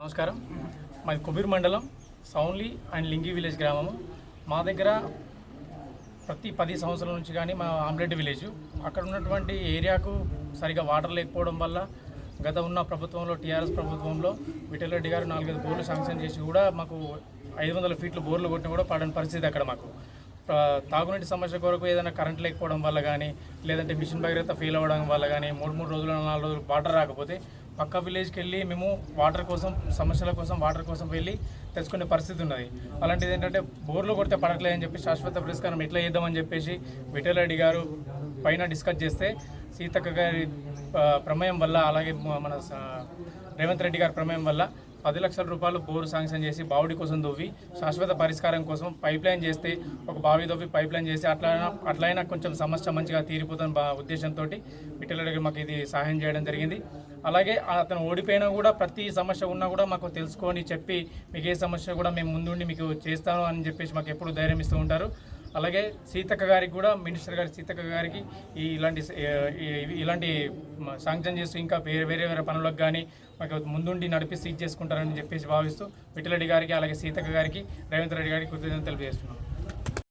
నమస్కారం. మాది కుబీర్ మండలం సౌన్లీ అండ్ లింగి విలేజ్ గ్రామము. మా దగ్గర ప్రతి పది సంవత్సరాల నుంచి కానీ మా ఆమ్లెట్ విలేజ్. అక్కడ ఉన్నటువంటి ఏరియాకు సరిగా వాటర్ లేకపోవడం వల్ల గత ఉన్న ప్రభుత్వంలో టీఆర్ఎస్ ప్రభుత్వంలో విఠలరెడ్డి గారు నాలుగైదు బోర్లు శాంక్షన్ చేసి కూడా మాకు ఐదు వందల ఫీట్లు బోర్లు కొట్టిన కూడా పడని పరిస్థితి అక్కడ మాకు. తాగునీటి సమస్య కొరకు ఏదైనా కరెంట్ లేకపోవడం వల్ల కానీ లేదంటే మిషన్ భగీరథ ఫెయిల్ అవ్వడం వల్ల కానీ మూడు మూడు రోజులు నాలుగు రోజులు వాటర్ రాకపోతే పక్క విలేజ్కి వెళ్ళి మేము వాటర్ కోసం సమస్యల కోసం వాటర్ కోసం వెళ్ళి తెచ్చుకునే పరిస్థితి ఉన్నది. అలాంటిది ఏంటంటే బోర్లు కొడితే పడట్లేదని అని చెప్పి శాశ్వత పురస్కారం ఎట్లా చేద్దామని చెప్పేసి విఠలరెడ్డి గారు పైన డిస్కస్ చేస్తే సీతక్క గారి ప్రమేయం వల్ల అలాగే మన స- రేవంత్ రెడ్డి గారి ప్రమేయం వల్ల పది లక్షల రూపాయలు బోరు శాంక్షన్ చేసి బావుడి కోసం దువ్వి శాశ్వత పరిష్కారం కోసం పైప్ లైన్ చేస్తే ఒక బావి దొవ్వి పైప్ లైన్ చేసి అట్లైనా అట్లయినా కొంచెం సమస్య మంచిగా తీరిపోతున్న బా ఉద్దేశంతో విఠలరెడ్డి మాకు ఇది సహాయం చేయడం జరిగింది. అలాగే అతను ఓడిపోయినా కూడా ప్రతి సమస్య ఉన్నా కూడా మాకు తెలుసుకొని చెప్పి మీకు ఏ సమస్య కూడా మేము ముందుండి మీకు చేస్తాను అని చెప్పేసి మాకు ఎప్పుడు ధైర్యం ఇస్తూ ఉంటారు. అలాగే సీతక్క గారికి కూడా మినిస్టర్ గారి సీతక్క గారికి ఈ ఇలాంటి ఇలాంటి శాంక్షన్ చేస్తూ ఇంకా వేరే వేరే వేరే పనులకు కానీ మాకు ముందుండి నడిపిస్తూ ఇది చేసుకుంటారని చెప్పేసి భావిస్తూ విఠలరెడ్డి గారికి అలాగే సీతక్క గారికి రేవంత్ రెడ్డి గారికి కృతజ్ఞతలు తెలియజేస్తున్నాం.